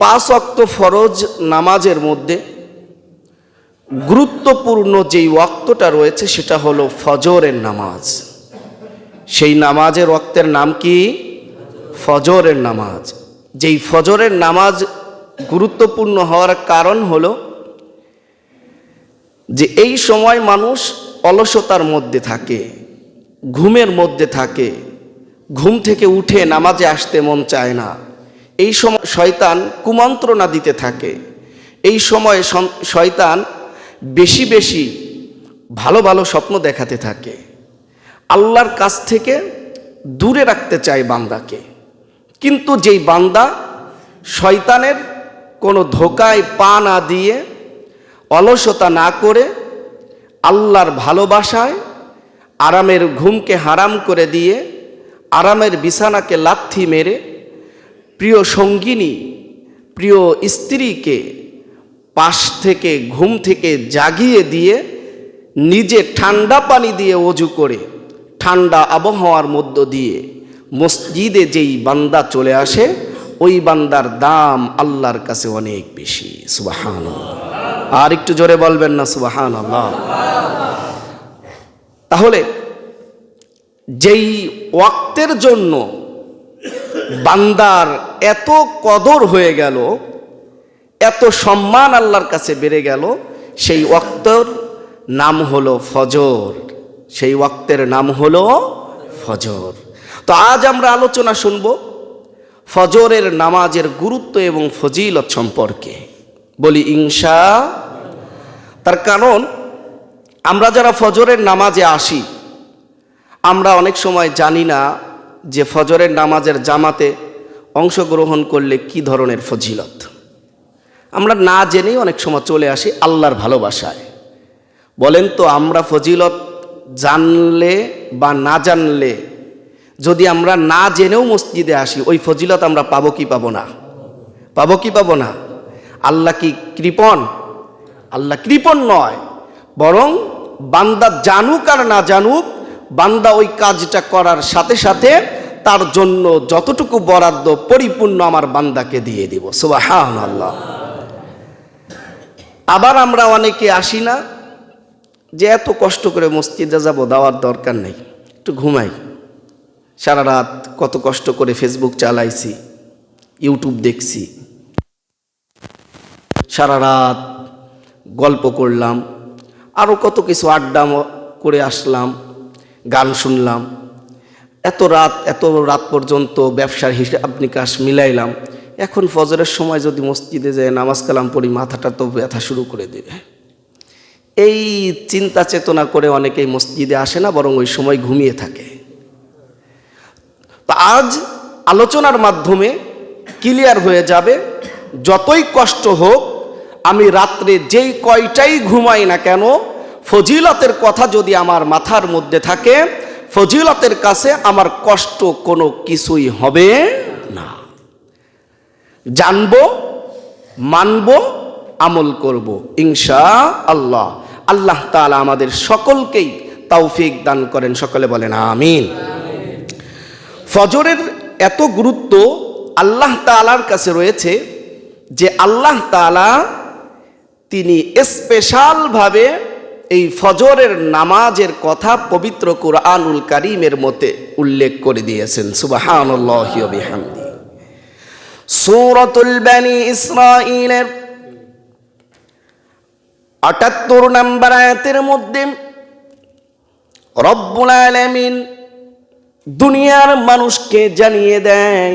পাঁচ অক্ত ফরজ নামাজের মধ্যে গুরুত্বপূর্ণ যেই ওয়াক্তটা রয়েছে সেটা হলো ফজরের নামাজ। সেই নামাজের ওয়াক্তের নাম কি? ফজরের নামাজ। যেই ফজরের নামাজ গুরুত্বপূর্ণ হওয়ার কারণ হলো যে এই সময় মানুষ অলসতার মধ্যে থাকে, ঘুমের মধ্যে থাকে, ঘুম থেকে উঠে নামাজে আসতে মন চায় না। এই সময় শয়তান কুমন্ত্রণা দিতে থাকে। এই সময় শয়তান বেশি বেশি ভালো ভালো স্বপ্ন দেখাতে থাকে। আল্লাহর কাছ থেকে দূরে রাখতে চায় বান্দাকে। কিন্তু যেই বান্দা শয়তানের কোনো ধোকায় পা না দিয়ে অলসতা না করে আল্লাহর ভালোবাসায় আরামের ঘুমকে হারাম করে দিয়ে আরামের বিছানাকে লাথি মেরে প্রিয় সঙ্গিনী, প্রিয় স্ত্রীকে পাশ থেকে ঘুম থেকে জাগিয়ে দিয়ে নিজে ঠান্ডা পানি দিয়ে অজু করে, ঠান্ডা আবহাওয়ার মধ্য দিয়ে মসজিদে যেই বান্দা চলে আসে, ওই বান্দার দাম আল্লাহর কাছে অনেক বেশি। সুবাহান আর একটু জোরে বলবেন না সুবাহান আল্লাহ তাহলে যেই ওয়াক্তের জন্য বান্দার এত কদর হয়ে গেল, এত সম্মান আল্লাহর কাছে বেড়ে গেল, সেই ওয়াক্তর নাম হলো ফজর। সেই ওয়াক্তের নাম হলো ফজর। তো আজ আমরা আলোচনা শুনব ফজরের নামাজের গুরুত্ব এবং ফজিলত সম্পর্কে। বলি ইংসা তার কারণ আমরা যারা ফজরের নামাজে আসি, আমরা অনেক সময় জানি না যে ফজরের নামাজের জামাতে অংশগ্রহণ করলে কি ধরনের ফজিলত? আমরা না জেনেই অনেক সময় চলে আসি আল্লাহর ভালোবাসায়। বলেন তো, আমরা ফজিলত জানলে বা না জানলে, যদি আমরা না জেনেও মসজিদে আসি, ওই ফজিলত আমরা পাবো কি পাবো না? পাবো কি পাবো না? আল্লাহ কি কৃপণ? আল্লাহ কৃপণ নয়, বরং বান্দা জানুক আর না জানুক বান্দা ওই কাজটা করার সাথে সাথে তার জন্য যতটুকু বরাদ্দ পরিপূর্ণ আমার বান্দাকে দিয়ে দিব। সুবাহান আল্লাহ আবার আমরা অনেকে আসি না যে এত কষ্ট করে মসজিদে যাব দেওয়ার দরকার নেই। একটু ঘুমাই। সারা রাত কত কষ্ট করে ফেসবুক চালাইছি ইউটিউব দেখছি। সারা রাত গল্প করলাম আরও কত কিছু আড্ডা করে আসলাম। গান শুনলাম। এত রাত এত রাত পর্যন্ত ব্যবসার হিসাব নিকাশ মিলাইলাম। এখন ফজরের সময় যদি মসজিদে যায় নামাজ কালাম পড়ি, মাথাটা তো ব্যথা শুরু করে দেবে। এই চিন্তা চেতনা করে অনেকেই মসজিদে আসে না, বরং ওই সময় ঘুমিয়ে থাকে। তা আজ আলোচনার মাধ্যমে ক্লিয়ার হয়ে যাবে, যতই কষ্ট হোক, আমি রাত্রে যেই কয়টাই ঘুমাই না কেন ফজিলতের কথা যদি আমার মাথার মধ্যে থাকে, ফজিলতের কাছে আমার কষ্ট কোনো কিছুই হবে না। জানব, মানব, আমল করব ইনশা আল্লাহ আল্লাহ তাআলা আমাদের সকলকেই তাওফিক দান করেন, সকলে বলেন আমিন। ফজরের এত গুরুত্ব আল্লাহ তাআলার কাছে রয়েছে যে আল্লাহ তাআলা তিনি স্পেশালভাবে এই ফজরের নামাজের কথা পবিত্র কোরআনুল কারিমের মতে উল্লেখ করে দিয়েছেন। বিহামদি। সূরাতুল বানি ইসরাঈলের আটাত্তর নম্বর আয়াতের মধ্যে রব্বুল আলামিন দুনিয়ার মানুষকে জানিয়ে দেয়,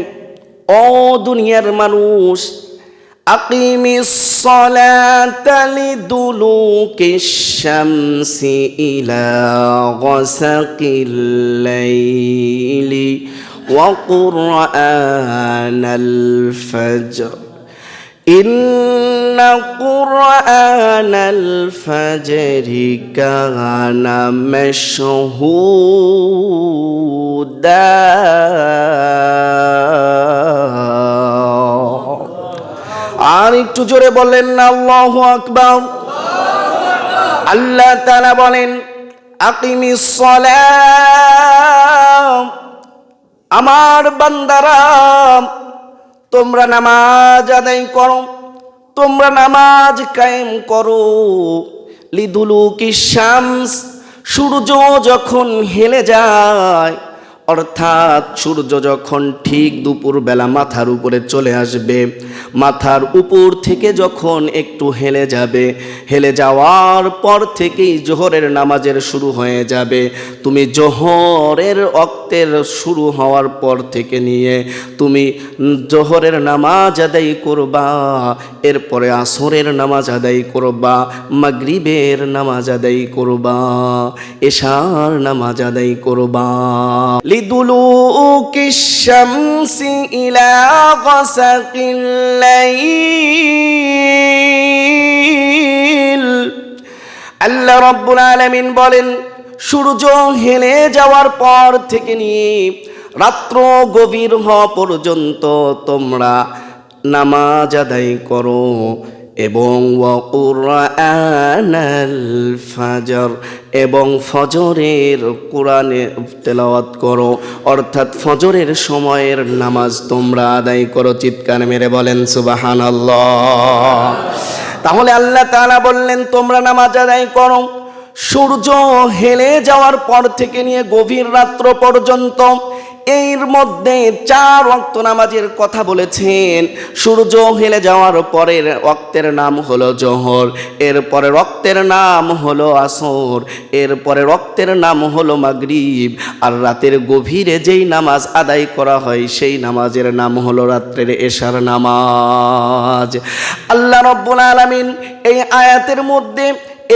ও দুনিয়ার মানুষ أقم الصلاة لدلوك الشمس إلى غسق الليل وقرآن الفجر. إن قرآن الفجر كان مشهودا. আর একটু জোরে বললেন না, আল্লাহ আকবার। আল্লাহ তাআলা বলেন আমার বান্দারা, তোমরা নামাজ আদায় করো, তোমরা নামাজ কায়েম করো। লিদুলু কি শামস, সূর্য যখন হেলে যায় অর্থাৎ সূর্য যখন ঠিক দুপুর বেলা মাথার উপরে চলে আসবে, মাথার উপর থেকে যখন একটু হেলে যাবে, হেলে যাওয়ার পর থেকেই জোহরের নামাজের শুরু হয়ে যাবে। তুমি জোহরের অক্তের শুরু হওয়ার পর থেকে নিয়ে তুমি জোহরের নামাজ আদায় করবা, এরপরে আসরের নামাজ আদায় করবা, মাগরিবের নামাজ আদায় করবা, এশার নামাজ আদায় করবা। লিদুলু শামসি ইলা গাসাকিল লাইল। আল্লাহ রব্বুল আলামিন বলেন সূর্য হেলে যাওয়ার পর থেকে নিয়ে রাত্র গভীর হওয়া পর্যন্ত তোমরা নামাজ আদায় করো এবং ফাজর এবং ফজরের কোরআনে তেলাওয়াত করো। অর্থাৎ ফজরের সময়ের নামাজ তোমরা আদায় করো, চিৎকার মেরে বলেন সুবাহানাল্লাহ। তাহলে আল্লাহ তাআলা বললেন, তোমরা নামাজ আদায় করো। সূর্য হেলে যাওয়ার পর থেকে নিয়ে গভীর রাত্র পর্যন্ত এর মধ্যে চার অক্ত নামাজের কথা বলেছেন। সূর্য হেলে যাওয়ার পরের রক্তের নাম হলো জোহর এরপরে রক্তের নাম হলো আসর এরপরে রক্তের নাম হলো মাগরিব। আর রাতের গভীরে যেই নামাজ আদায় করা হয়, সেই নামাজের নাম হলো রাত্রের এশার নামাজ। আল্লাহ রব্বুল আলামিন এই আয়াতের মধ্যে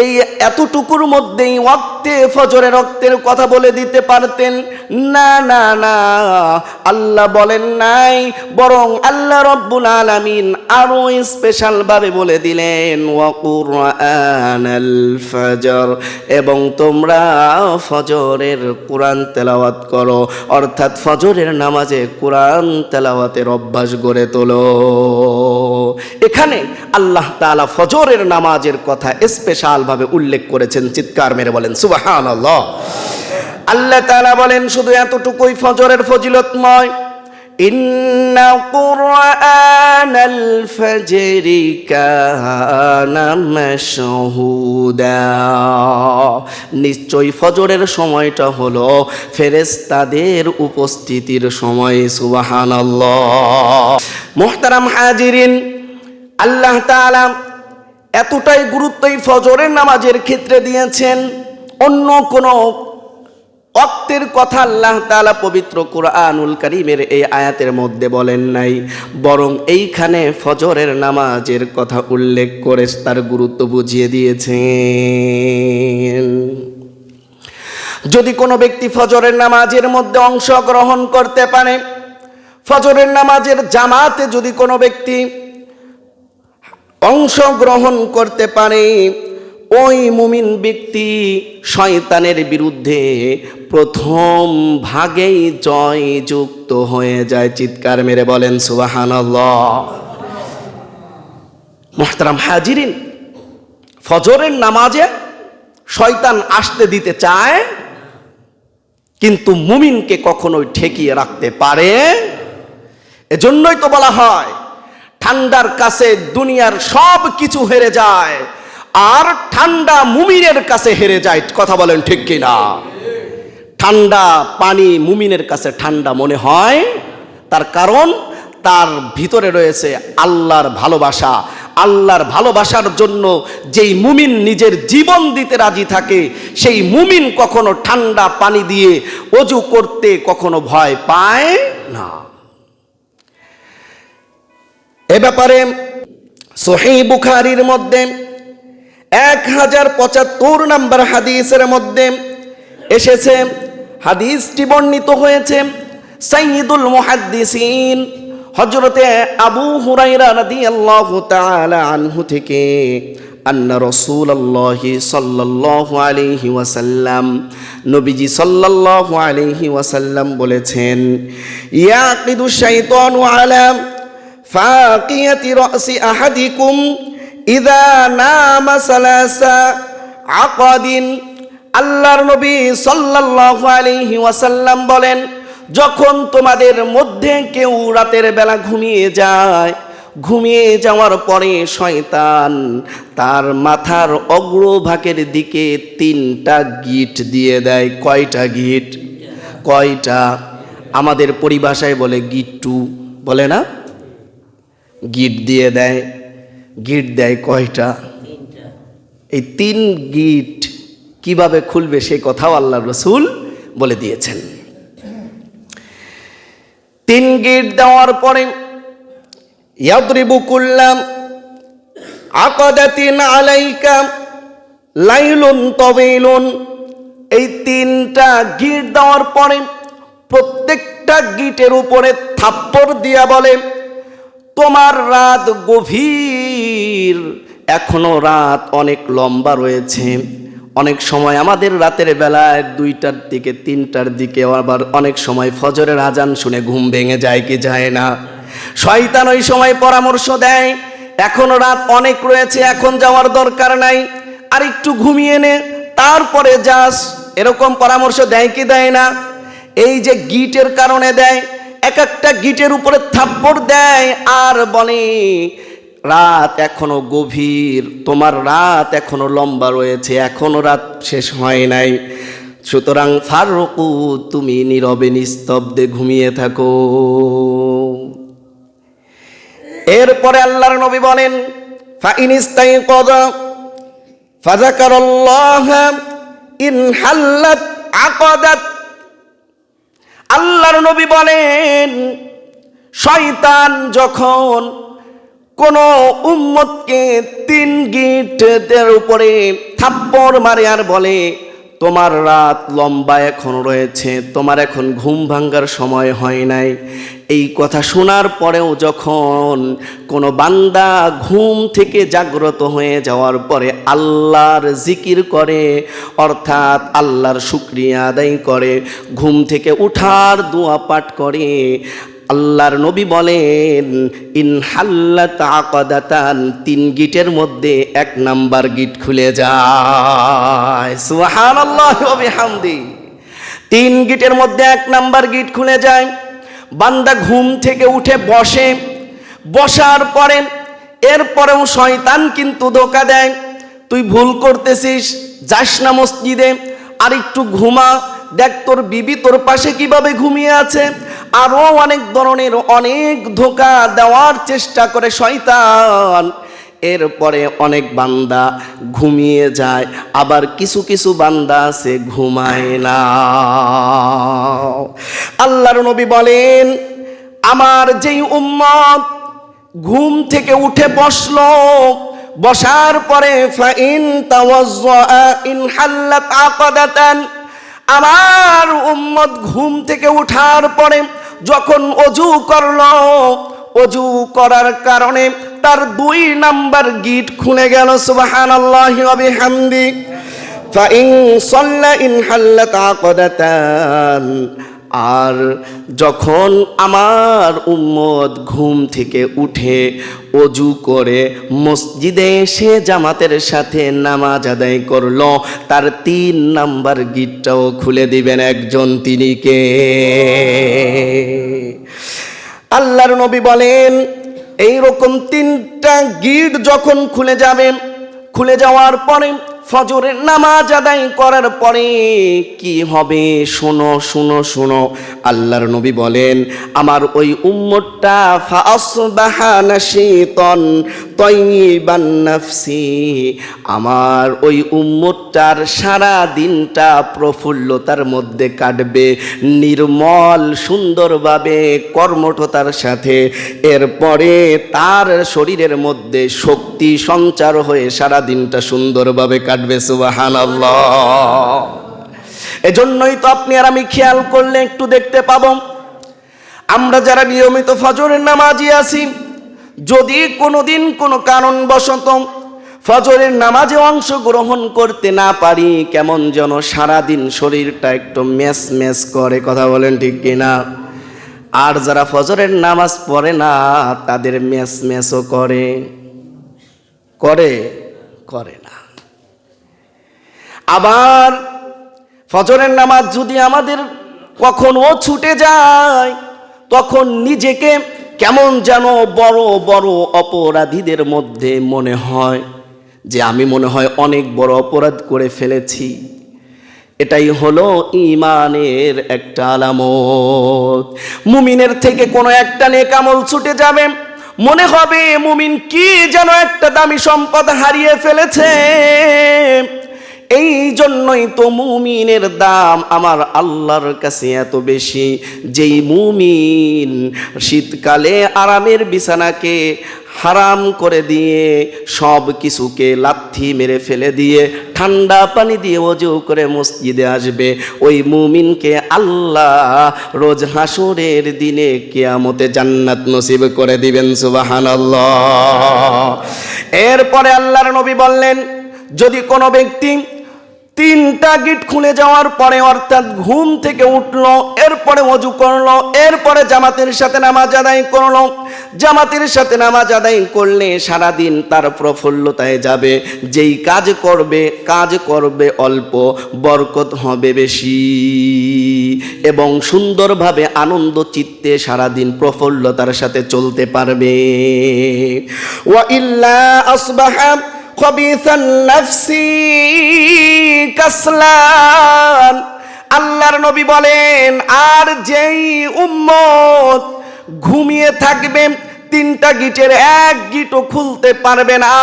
এই এতটুকুর মধ্যেই ওয়াক্তে ফজরের রক্তের কথা বলে দিতে পারতেন। না না না, আল্লাহ বলেন নাই, বরং আল্লাহ রব্বুল আলামিন আরও স্পেশাল ভাবে বলে দিলেন ফজর। এবং তোমরা ফজরের কোরআন তেলাওয়াত করো, অর্থাৎ ফজরের নামাজে কোরআন তেলাওয়াতের অভ্যাস গড়ে তোলো। এখানে আল্লাহ তাআলা ফজরের নামাজের কথা স্পেশাল ভাবে উল্লেখ করেছেন, চিৎকার মেরে বলেন সুবাহান আল্লাহ আল্লাহ তাআলা বলেন, শুধু এতটুকুই ফজরের ফজিলতময় ইন্না কুরআনাল ফজরি কানা মাশহুদা। নিশ্চয়ই ফজরের সময়টা হলো ফেরেশতাদের উপস্থিতির সময়, সুবহানাল্লাহ। মুহতারাম হাজিরিন, আল্লাহ তাআলা এতটাই গুরুত্ব এই ফজরের নামাজের ক্ষেত্রে দিয়েছেন। অন্য কোনো অক্তের কথা আল্লাহ তাআলা পবিত্র কোরআনুল করিমের এই আয়াতের মধ্যে বলেন নাই। বরং এইখানে ফজরের নামাজের কথা উল্লেখ করে তার গুরুত্ব বুঝিয়ে দিয়েছেন। যদি কোনো ব্যক্তি ফজরের নামাজের মধ্যে অংশগ্রহণ করতে পারে, ফজরের নামাজের জামাতে যদি কোনো ব্যক্তি অংশগ্রহণ করতে পারে, ওই মুমিন ব্যক্তি শয়তানের বিরুদ্ধে প্রথম ভাগেই জয় যুক্ত হয়ে যায়। চিৎকার মেরে বলেন, সুবাহানাল্লাহ। মোহতারাম হাজিরিন, ফজরের নামাজে শয়তান আসতে দিতে চায়, কিন্তু মুমিনকে কখনোই ঠেকিয়ে রাখতে পারে। এজন্যই তো বলা হয় ঠান্ডার কাছে দুনিয়ার সব কিছু হেরে যায়, আর ঠান্ডা মুমিনের কাছে হেরে যায়, কথা বলেন ঠিক কিনা? ঠান্ডা পানি মুমিনের কাছে ঠান্ডা মনে হয়, তার কারণ তার ভিতরে রয়েছে আল্লাহর ভালোবাসা। আল্লাহর ভালোবাসার জন্য যেই মুমিন নিজের জীবন দিতে রাজি থাকে, সেই মুমিন কখনো ঠান্ডা পানি দিয়ে অজু করতে কখনো ভয় পায় না। এ ব্যাপারে সহি বুখারির মধ্যে এক হাজার পঁচাত্তর নাম্বার হাদিসের মধ্যে এসেছে, হাদিসটি বর্ণিত হয়েছে, সাইয়্যিদুল মুহাদ্দিসিন হজরতে আবু হুরাইরা রাদিয়াল্লাহু তাআলা আনহু থেকে আন্না রাসূলুল্লাহি সাল্লাল্লাহু আলাইহি ওয়াসাল্লাম, নবীজি সাল্লাল্লাহু আলাইহি ওয়াসাল্লাম বলেছেন ইয়াকিদু শাইতানু আলা ফাকিয়াতি রাসি আহাদিকুম ইদা নামা সালাসা আকাদিন। আল্লাহর নবী সাল্লাল্লাহু আলাইহি ওয়াসাল্লাম বলেন, যখন তোমাদের মধ্যে কেউ রাতের বেলা ঘুমিয়ে যায়, ঘুমিয়ে যাওয়ার পরে শয়তান তার মাথার অগ্রভাগের দিকে তিনটা গিট দিয়ে দেয়। কয়টা গিট? কয়টা? আমাদের পরিভাষায় বলে গিট্টু। বলে না? গিট দিয়ে দেয়। গিট দেয় কয়টা? এই তিন গিট কীভাবে খুলবে সে কথাও আল্লাহ রসুল বলে দিয়েছেন। তিন গিট দেওয়ার পরে ইয়াদরিবু কুল্লাম আকাদাতিন আলাইকা লাইলুন তবিলুন এই তিনটা গিট দেওয়ার পরে প্রত্যেকটা গিটের উপরে থাপ্পড় দিয়া বলে তোমার রাত গভীর। এখনও রাত অনেক লম্বা রয়েছে। অনেক সময় আমাদের রাতের বেলায় দুইটার দিকে, তিনটার দিকে, আবার অনেক সময় ফজরের আজান শুনে ঘুম ভেঙে যায় কি যায় না। শয়তান ওই সময় পরামর্শ দেয়, এখনও রাত অনেক রয়েছে, এখন যাওয়ার দরকার নাই। আর একটু ঘুমিয়ে নে, তারপরে যাস। এরকম পরামর্শ দেয় কি দেয় না? এই যে গিটের কারণে দেয় এক একটা গিটের উপরে থাপ্পড় দেয় আর বলে, রাত এখনও গভীর, তোমার রাত এখনও লম্বা রয়েছে, এখনও রাত শেষ হয় নাই। সুতরাং ফারুকু তুমি নীরবে নিস্তব্ধে ঘুমিয়ে থাকো। এরপরে আল্লাহর নবী বলেন ফাইনিস্তাই কদা ফাজাকারাল্লাহ ইন হাল্লাত আকাদাত আল্লাহর নবী বলেন, শয়তান যখন কোন উম্মতকে তিন গিটের উপরে থাপ্পড় মারে আর বলে, তোমার রাত লম্বা এখন রয়েছে, তোমার এখন ঘুম ভাঙ্গার সময় হয় নাই। এই কথা শোনার পরেও যখন কোনো বান্দা ঘুম থেকে জাগ্রত হয়ে যাওয়ার পরে আল্লাহর জিকির করে, অর্থাৎ আল্লাহর শুক্রিয়া আদায় করে, ঘুম থেকে উঠার দোয়া পাঠ করে, আল্লাহর নবী বলেন, ইন হাল্লাত আকাদাতান তিন গিটের মধ্যে এক নাম্বার গিট খুলে যায়। সুবহানাল্লাহ ওয়া বিহামদি। তিন গিটের মধ্যে এক নাম্বার গিট খুলে যায়। বান্দা ঘুম থেকে উঠে বসে। বসার পরে এরপরেও শয়তান কিন্তু ধোকা দেয়। তুই ভুল করতেছিস, যাস না মসজিদে, আর একটু ঘুমা। দেখ তোর বিবি তোর পাশে কীভাবে ঘুমিয়ে আছে। আরও অনেক ধরনের অনেক ধোকা দেওয়ার চেষ্টা করে শয়তান। এরপরে অনেক বান্দা ঘুমিয়ে যায়, আবার কিছু কিছু বান্দা আছে ঘুমায় না। আল্লাহর নবী বলেন, আমার যেই উম্মত ঘুম থেকে উঠে বসল, বসার পরে ফাইন ইন হাল্লাত আকাদাতান, আমার উম্মত ঘুম থেকে উঠার পরে যখন অজু করল, অজু করার কারণে তার দুই নাম্বার গিট খুলে গেল, সুবহানাল্লাহি ওয়া বিহামদি। ফাইন সাল্লা ইন আকাদাতান আর যখন আমার উম্মত ঘুম থেকে উঠে অজু করে মসজিদে এসে জামাতের সাথে নামাজ আদায় করল, তার তিন নাম্বার গিটটাও খুলে দিবেন একজন তিনি কে? আল্লাহর নবী বলেন এই রকম তিনটা গিট যখন খুলে যাবেন খুলে যাওয়ার পরে ফজরের নামাজ আদায় করার পরে কি হবে? শোনো শোনো শোনো। আল্লাহর নবী বলেন, আমার ওই উম্মতটা ফাসবাহা নাশিতন তয়িবান নাফসি। আমার ওই উম্মতটার সারা দিনটা প্রফুল্লতার মধ্যে কাটবে, নির্মল, সুন্দরভাবে কর্মঠতার সাথে। এরপরে তার শরীরের মধ্যে শক্তি সঞ্চার হয়ে সারা দিনটা সুন্দরভাবে কাটবে সুবাহান এজন্যই তো আপনি আর আমি খেয়াল করলে একটু দেখতে পাবো। আমরা যারা নিয়মিত ফজরের নামাজি আছি, যদি কোনোদিন কোনো কারণবশত ফজরের নামাজে অংশগ্রহণ করতে না পারি, কেমন যেন সারাদিন শরীরটা একটু ম্যাচ ম্যাচ করে, কথা বলেন ঠিক কিনা? আর যারা ফজরের নামাজ পড়ে না, তাদের ম্যাচ ম্যাচও করে। করে করে না। আবার ফজরের নামাজ যদি আমাদের কখন ছুটে যায়, তখন নিজেকে কেমন যেন বড় বড় অপরাধীদের মধ্যে মনে হয় যে আমি মনে হয় অনেক বড় অপরাধ করে ফেলেছি। এটাই হলো ইমানের একটা আলামত। মুমিনের থেকে কোনো একটা নেকামল ছুটে যাবে মনে হবে মুমিন কি যেন একটা দামি সম্পদ হারিয়ে ফেলেছে। এই জন্যই তো মুমিনের দাম আমার আল্লাহর কাছে এত বেশি। যেই মুমিন শীতকালে আরামের বিছানাকে হারাম করে দিয়ে সব কিছুকে লাথি মেরে ফেলে দিয়ে ঠান্ডা পানি দিয়ে অজু করে মসজিদে আসবে, ওই মুমিনকে আল্লাহ রোজ হাসুরের দিনে কেয়ামতে জান্নাত নসিব করে দিবেন, সুবাহানাল্লাহ। এরপরে আল্লাহর নবী বললেন, যদি কোনো ব্যক্তি তিনটা গিট খুলে যাওয়ার পরে অর্থাৎ ঘুম থেকে উঠল, এরপরে অজু করল, এরপরে জামাতের সাথে নামাজ আদায় করল। জামাতের সাথে নামাজ আদায় করলে সারাদিন তার প্রফুল্লতায় যাবে। যেই কাজ করবে কাজ করবে অল্প, বরকত হবে বেশি। এবং সুন্দরভাবে আনন্দ চিত্তে সারাদিন প্রফুল্লতার সাথে চলতে পারবে। ওয়া ইল্লা আসবাহা খবিসান النفس كسلان আল্লাহর নবী বলেন, আর যেই উম্মত ঘুমিয়ে থাকবে, তিনটা গিটের এক গিটও খুলতে পারবে না।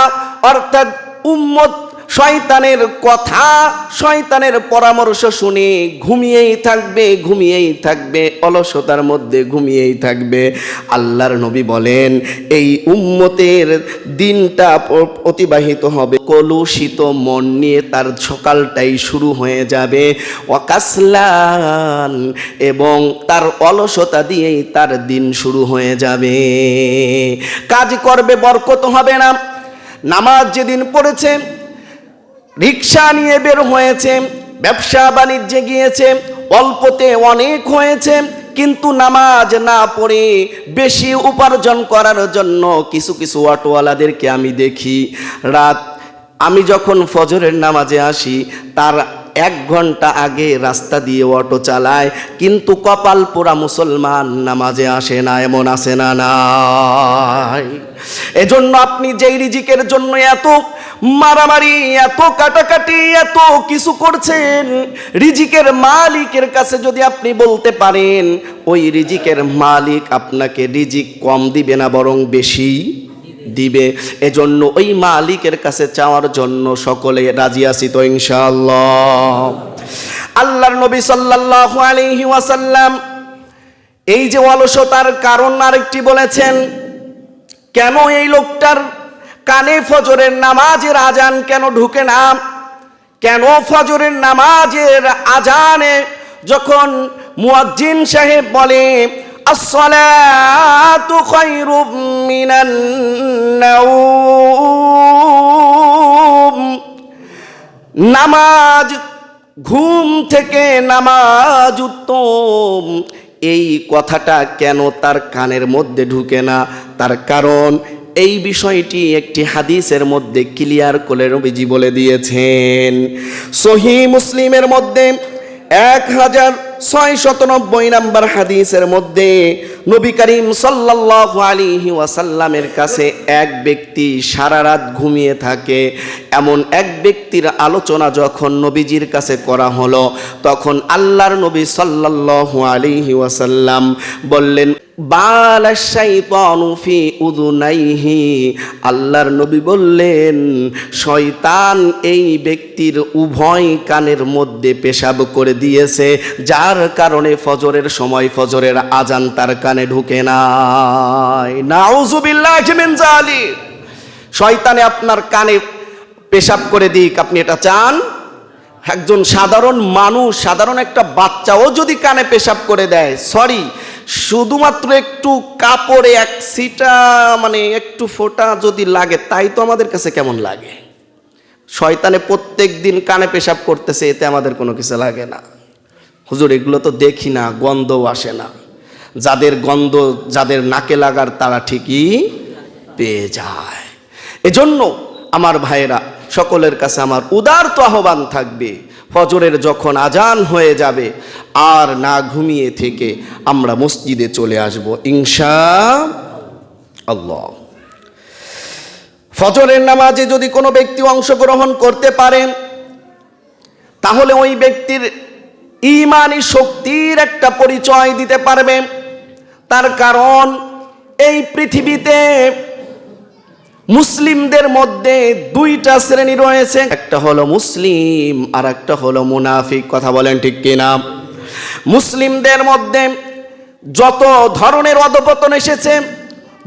অর্থাৎ উম্মত শয়তানের কথা, শয়তানের পরামর্শ শুনে ঘুমিয়েই থাকবে ঘুমিয়েই থাকবে, অলসতার মধ্যে ঘুমিয়েই থাকবে। আল্লাহর নবী বলেন, এই উম্মতের দিনটা অতিবাহিত হবে। কলুষিত মন নিয়ে তার সকালটাই শুরু হয়ে যাবে। ওয়াকাসলান এবং তার অলসতা দিয়েই তার দিন শুরু হয়ে যাবে। কাজ করবে, বরকত হবে না। নামাজ যেদিন পড়েছে রিক্সা নিয়ে বের হয়েছে, ব্যবসা বাণিজ্যে গিয়েছে, অল্পতে অনেক হয়েছে, কিন্তু নামাজ না পড়ে বেশি উপার্জন করার জন্য কিছু কিছু অটোওয়ালাদেরকে আমি দেখি। রাত, আমি যখন ফজরের নামাজে আসি, তার এক ঘণ্টা আগে রাস্তা দিয়ে অটো চালায়, কিন্তু কপাল পোড়া মুসলমান নামাজে আসে না, এমন আসে না নাই। এজন্য আপনি যেই রিজিকের জন্য এত মারামারি, এত কাটাকাটি, এত কিছু করছেন, রিজিকের মালিকের কাছে যদি আপনি বলতে পারেন, ওই রিজিকের মালিক আপনাকে রিজিক কম দিবে না, বরং বেশি। দিবে। এজন্য ওই মালিকের কাছে চাওয়ার জন্য সকলে রাজি আছি তো আল্লাহর নবী সাল্লাল্লাহু আলাইহি ওয়াসাল্লাম এই যে অলসতার কারণ আরেকটি বলেছেন, কেন এই লোকটার কানে ফজরের নামাজের আজান কেন ঢুকে না? কেন ফজরের নামাজের আজানে যখন মুয়াজ্জিন সাহেব বলে আসসালাতু খায়রুম মিনান নাওম নামাজ, ঘুম থেকে নামাজ উত্তম। এই কথাটা কেন তার কানের মধ্যে ঢুকে না? তার কারণ এই বিষয়টি একটি হাদিসের মধ্যে ক্লিয়ার করে নবীজি বলে দিয়েছেন। সহি মুসলিমের মধ্যে এক হাজার ছয় শতনব্বই নাম্বার হাদিসের মধ্যে নবী করিম সাল্লাহ আলী ওয়াসাল্লামের কাছে এক ব্যক্তি সারা রাত ঘুমিয়ে থাকে। এমন এক ব্যক্তির আলোচনা যখন নবীজির কাছে করা হলো, তখন আল্লাহর নবী সাল্লাহ আলিহি ওয়াসাল্লাম বললেন বালাশাইতানু ফি উযুনাইহি। আল্লাহর নবী বললেন, শয়তান এই ব্যক্তির উভয় কানের মধ্যে পেশাব করে দিয়েছে, যার কারণে ফজরের সময় ফজরের আজান তার কানে ঢুকে নাই। নাউজুবিল্লাহি জালিক শয়তানে আপনার কানে পেশাব করে দিক, আপনি এটা চান? একজন সাধারণ মানুষ, সাধারণ একটা বাচ্চাও যদি কানে পেশাব করে দেয়, সরি শুধুমাত্র একটু কাপড়ে এক সিটা মানে একটু ফোঁটা যদি লাগে, তাই তো আমাদের কাছে কেমন লাগে। শয়তানে প্রত্যেক দিন কানে পেশাব করতেছে, এতে আমাদের কোনো কিছু লাগে না। হুজুর, এগুলো তো দেখি না, গন্ধও আসে না। যাদের গন্ধ, যাদের নাকে লাগার, তারা ঠিকই পেয়ে যায়। এজন্য আমার ভাইয়েরা, সকলের কাছে আমার উদার তো আহ্বান থাকবে, ফজরের যখন আজান হয়ে যাবে আর না ঘুমিয়ে থেকে আমরা মসজিদে চলে আসব ইংসা আল্লাহ। ফজরের নামাজে যদি কোনো ব্যক্তি অংশগ্রহণ করতে পারেন তাহলে ওই ব্যক্তির ইমানি শক্তির একটা পরিচয় দিতে পারবে। তার কারণ, এই পৃথিবীতে মুসলিমদের মধ্যে দুইটা শ্রেণি রয়েছে, একটা হলো মুসলিম আর একটা হলো মুনাফিক। কথা বলেন ঠিক কিনা? মুসলিমদের মধ্যে যত ধরনের অধপতন এসেছে,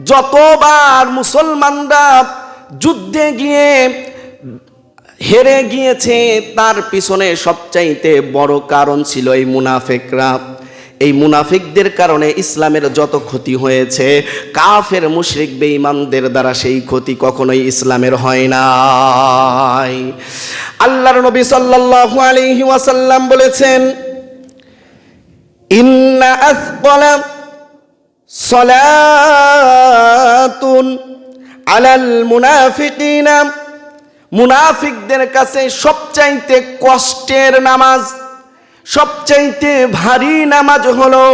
যতবার মুসলমানরা যুদ্ধে গিয়ে হেরে গিয়েছে, তার পিছনে সবচাইতে বড় কারণ ছিল এই মুনাফেকরা। এই মুনাফিকদের কারণে ইসলামের যত ক্ষতি হয়েছে, কাফের, মুশরিক, বেঈমানদের দ্বারা সেই ক্ষতি কখনোই ইসলামের হয় নাই। আল্লাহর নবী সাল্লাল্লাহু আলাইহি ওয়াসাল্লাম বলেছেন মুনাফিকদের কাছে সবচাইতে কষ্টের নামাজ, সবচাইতে ভারী নামাজ হলো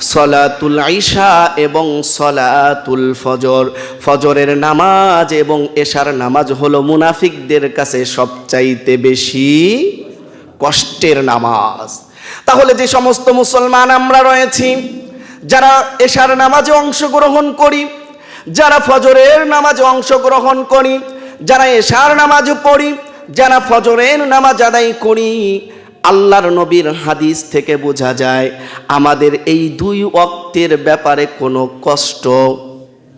সলাতুল আইসা এবং সলাতুল ফজর। ফজরের নামাজ এবং এশার নামাজ হলো মুনাফিকদের কাছে সবচাইতে বেশি কষ্টের নামাজ। তাহলে যে সমস্ত মুসলমান আমরা রয়েছি, যারা এশার নামাজে অংশগ্রহণ করি, যারা ফজরের নামাজে অংশগ্রহণ করি, যারা এশার নামাজ পড়ি, যারা ফজরের নামাজ আদায় করি, আল্লাহর নবীর হাদিস থেকে বোঝা যায়, আমাদের এই দুই অক্তের ব্যাপারে কোনো কষ্ট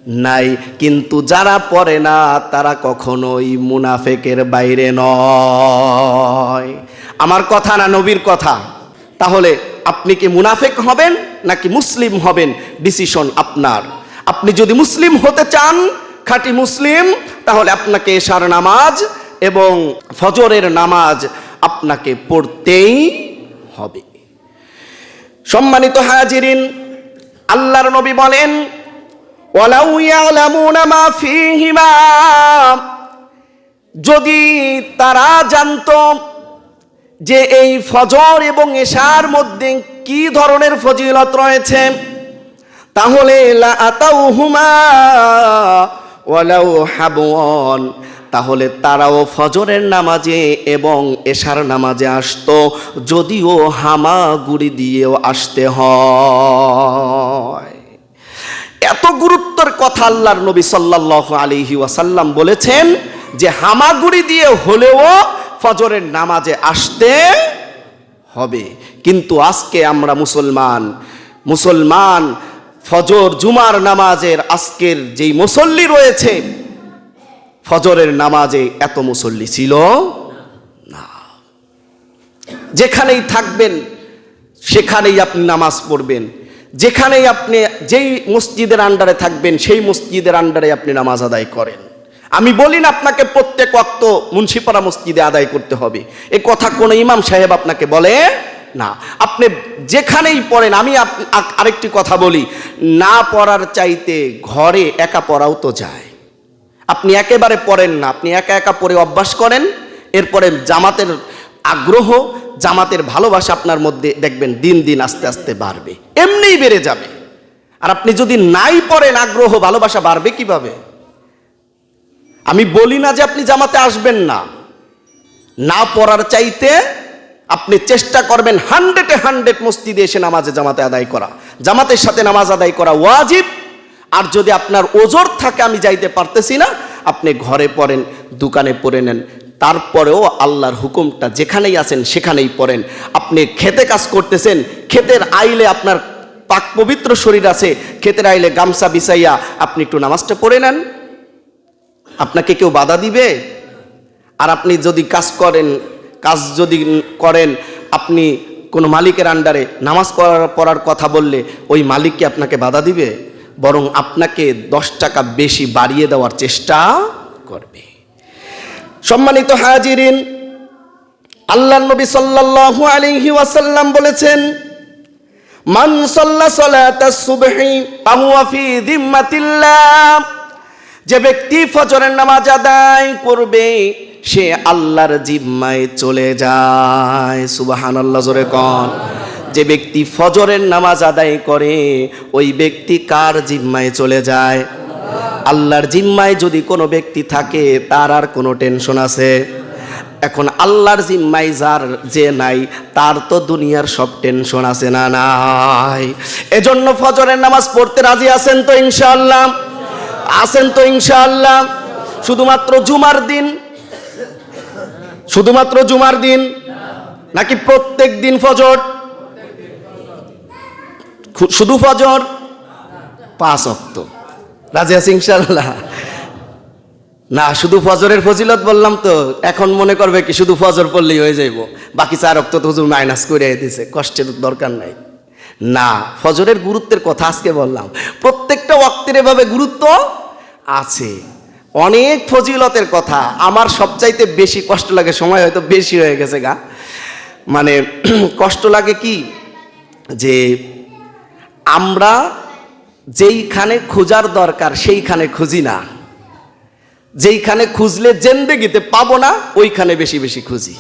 নাই। কিন্তু যারা পড়ে না, তারা কখনোই মুনাফেকের বাইরে নয়। আমার কথা না নবীর কথা? তাহলে আপনি কি মুনাফেক হবেন নাকি মুসলিম হবেন? ডিসিশন আপনার। আপনি যদি মুসলিম হতে চান, খাঁটি মুসলিম, তাহলে আপনাকে এশার নামাজ এবং ফজরের নামাজ আপনাকে পড়তেই হবে। সম্মানিত হাজিরিন, আল্লাহর নবী বলেন যদি তারা জানতো যে এই ফজর এবং এশার মধ্যে কি ধরনের ফজিলত রয়েছে? তাহলে তাহলে তারাও ফজরের নামাজে এবং এশার নামাজে আসতো, যদিও হামাগুড়ি দিয়েও আসতে হয়। এত গুরুত্বের কথা আল্লাহর নবী সাল্লাল্লাহু আলাইহি ওয়াসাল্লাম বলেছেন যে হামাগুড়ি দিয়ে হলেও ফজরের নামাজে আসতে হবে। কিন্তু আজকে আমরা মুসলমান মুসলমান ফজর জুমার নামাজের আজকের যেই মুসল্লি রয়েছে, ফজরের নামাজে এত মুসল্লি ছিল না। যেখানেই থাকবেন, সেখানেই আপনি নামাজ পড়বেন। যেখানেই আপনি, যেই মসজিদের আন্ডারে থাকবেন, সেই মসজিদের আন্ডারে আপনি নামাজ আদায় করেন। আমি বলি না আপনাকে প্রত্যেক অক্ত মুন্সিপাড়া মসজিদে আদায় করতে হবে। এ কথা কোনো ইমাম সাহেব আপনাকে বলে না। আপনি যেখানেই পড়েন, আমি আরেকটি কথা বলি। না পড়ার চাইতে ঘরে একা পড়াও তো যায়। আপনি একেবারে পড়েন না, আপনি একা একা পড়ে অভ্যাস করেন। এরপরে জামাতের আগ্রহ, জামাতের ভালোবাসা আপনার মধ্যে দেখবেন দিন দিন আস্তে আস্তে বাড়বে। এমনিই বেড়ে যাবে। আর আপনি যদি নাই পড়েন, আগ্রহ, ভালোবাসা বাড়বে কীভাবে? আমি বলি না যে আপনি জামাতে আসবেন না। না পড়ার চাইতে আপনি চেষ্টা করবেন হান্ড্রেডে হান্ড্রেড মসজিদে এসে নামাজে জামাতে আদায় করা। জামাতের সাথে নামাজ আদায় করা ওয়াজিব। আর যদি আপনার ওজোর থাকে, আমি যাইতে পারতেছি না, আপনি ঘরে পড়েন, দোকানে পড়ে নেন। তারপরেও আল্লাহর হুকুমটা যেখানেই আছেন, সেখানেই পড়েন। আপনি খেতে কাজ করতেছেন, ক্ষেতের আইলে আপনার পাক পবিত্র শরীর আছে, ক্ষেতের আইলে গামছা বিছাইয়া আপনি একটু নামাজটা পড়ে নেন। আপনাকে কেউ বাধা দিবে? আর আপনি যদি কাজ করেন, কাজ যদি করেন, আপনি কোনো মালিকের আন্ডারে নামাজ করার পড়ার কথা বললে ওই মালিককে আপনাকে বাধা দিবে? বরং আপনাকে দশ টাকা বেশি বাড়িয়ে দেওয়ার চেষ্টা করবে। সম্মানিত হাজিরিন আল্লাহ নবী সাল্লাল্লাহু আলাইহি ওয়াসাল্লাম বলেছেন, মান সাল্লা সালাতাস সুবহি ফাহুয়া ফি যিম্মাতিল্লাহ। যে ব্যক্তি ফজরের নামাজ আদায় করবে, সে আল্লাহর জিম্মায় চলে যায়। সুবাহান আল্লাহ জোরে কন। যে ব্যক্তি ফজরের নামাজ আদায় করে, ওই ব্যক্তি কার জিম্মায় চলে যায়? আল্লাহর জিম্মায় যদি কোনো ব্যক্তি থাকে, তার আর কোনো টেনশন আছে। এখন আল্লাহর জিম্মায় যার যে নাই, তার তো দুনিয়ার সব টেনশন আছে না নাই। এজন্য ফজরের নামাজ পড়তে রাজি আছেন তো ইনশাআল্লাহ? আছেন তো ইনশাআল্লাহ। শুধুমাত্র জুমার দিন। শুধুমাত্র জুমার দিন। নাকি প্রত্যেক দিন ফজর? শুধু ফজর? পাঁচ অক্ত। রাজি আছে ইনশাআল্লাহ। না, শুধু ফজরের ফজিলত বললাম তো, এখন মনে করবে কি শুধু ফজর পড়লেই হয়ে যাইব। বাকি চার অক্ত তো হুজুর মাইনাস করে দিছে, কষ্টের দরকার নাই। না, ফজরের গুরুত্বের কথা আজকে বললাম। প্রত্যেকটা ওয়াক্তের এভাবে গুরুত্ব আছে। অনেক ফজিলতের কথা। আমার সবচাইতে বেশি কষ্ট লাগে, সময় হয়তো বেশি হয়ে গেছে গা। মানে কষ্ট লাগে কি? যে আমরা যেইখানে খোঁজার দরকার, সেইখানে খুঁজি না। যেইখানে খুঁজলে জেন্দেগিতে পাবো না, ওইখানে বেশি বেশি খুঁজি।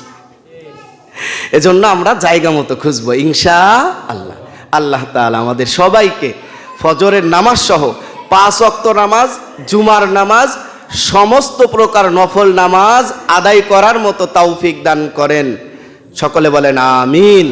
এজন্য আমরা জায়গা মতো খুঁজবো, ইনশা আল্লাহ। আল্লাহ তালা আমাদের সবাইকে ফজরের নামাজ সহ পাঁচ অক্ত নামাজ, জুমার নামাজ, সমস্ত প্রকার নফল নামাজ আদায় করার মতো তাওফিক দান করেন। সকলে বলেন, আমিন।